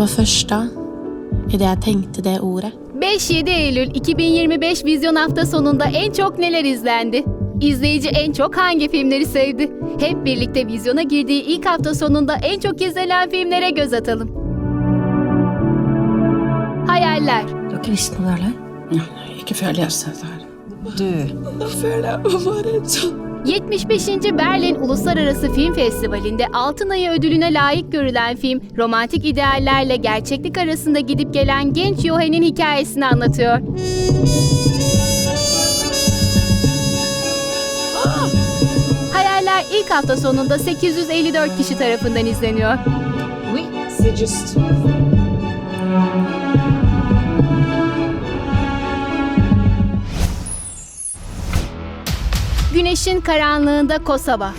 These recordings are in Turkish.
var första i det jag tänkte det året. 5-7 Eylül 2025 vizyon hafta sonunda en çok neler izlendi? İzleyici en çok hangi filmleri sevdi? Hep birlikte vizyona girdiği ilk hafta sonunda en çok izlenen filmlere göz atalım. Hayaller, Du kristna eller? Ja, ikke før jeg leste dette her. Du, 75. Berlin Uluslararası Film Festivali'nde Altın Ayı ödülüne layık görülen film, romantik ideallerle gerçeklik arasında gidip gelen genç Johan'in hikayesini anlatıyor. Hayaller ilk hafta sonunda 854 kişi tarafından izleniyor. oui, c'est. Güneşin karanlığında Kosova.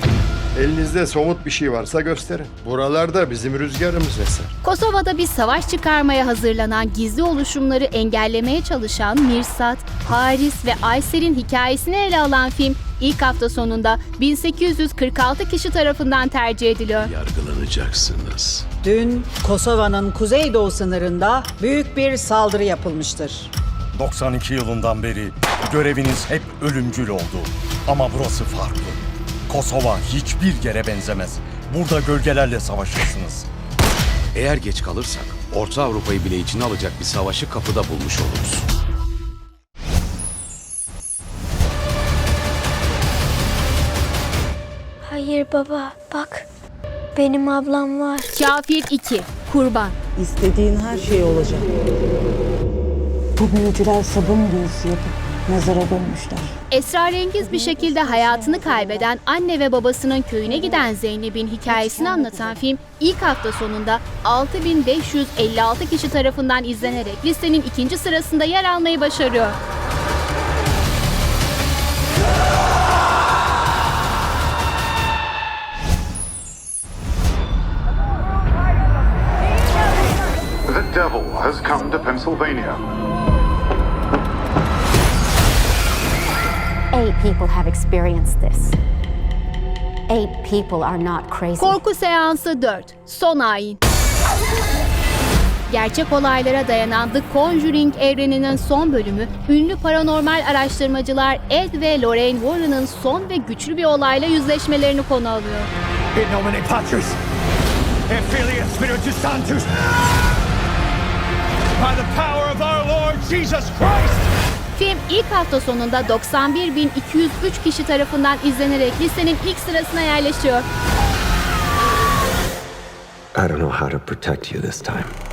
Elinizde somut bir şey varsa gösterin. Buralarda bizim rüzgarımız eser. Kosova'da bir savaş çıkarmaya hazırlanan gizli oluşumları engellemeye çalışan Mirsat, Haris ve Ayser'in hikayesini ele alan film ilk hafta sonunda 1846 kişi tarafından tercih ediliyor. yargılanacaksınız. Dün Kosova'nın kuzeydoğu sınırında büyük bir saldırı yapılmıştır. 92 yılından beri göreviniz hep ölümcül oldu. Ama burası farklı. Kosova hiçbir yere benzemez. Burada gölgelerle savaşırsınız. Eğer geç kalırsak Orta Avrupa'yı bile içine alacak bir savaşı kapıda bulmuş oluruz. Hayır baba, bak. Benim ablam var. Kafir 2, Kurban. İstediğin her şey olacak. Bu büyücüler sabun büyüsü yapıp mezara gömmüşler. Esrarengiz bir şekilde hayatını kaybeden anne ve babasının köyüne giden Zeynep'in hikayesini anlatan film ilk hafta sonunda 6556 kişi tarafından izlenerek listenin ikinci sırasında yer almayı başarıyor. The devil has come to Pennsylvania. People have experienced this. Eight people are not crazy. Korku Seansı 4 Son Ayin Gerçek olaylara dayanan The Conjuring evreninin son bölümü, ünlü paranormal araştırmacılar Ed ve Lorraine Warren'ın son ve güçlü bir olayla yüzleşmelerini konu alıyor. In nomine Patris, et Filii Spiritus Sanctus, by the power of our Lord Jesus Christ! Film ilk hafta sonunda 91.203 kişi tarafından izlenerek listenin ilk sırasına yerleşiyor. I don't know how to protect you this time.